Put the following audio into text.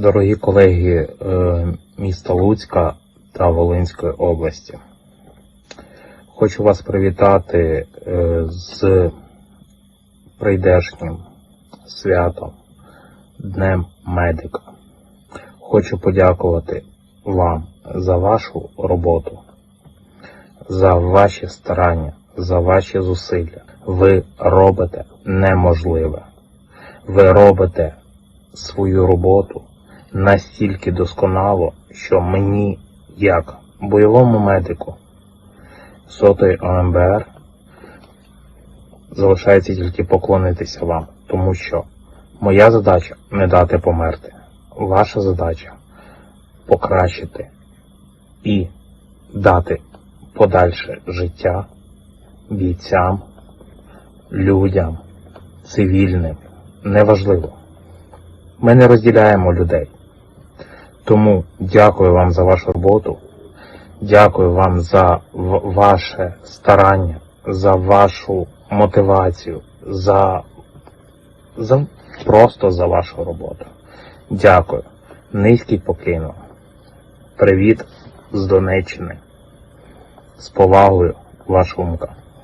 Дорогі колеги е, міста Луцька та Волинської області, хочу вас привітати е, з прийдешнім святом Днем Медика. Хочу подякувати вам за вашу роботу, за ваші старання, за ваші зусилля. Ви робите неможливе. Ви робите свою роботу настільки досконало, що мені, як бойовому медику сотої ОМБР, залишається тільки поклонитися вам, тому що моя задача не дати померти. Ваша задача покращити і дати подальше життя бійцям, людям, цивільним, неважливо. Ми не розділяємо людей. Тому дякую вам за вашу роботу. Дякую вам за ваше старання, за вашу мотивацію, за, за просто за вашу роботу. Дякую. Низький покину. Привіт з Донеччини. З повагою, ваш Умка.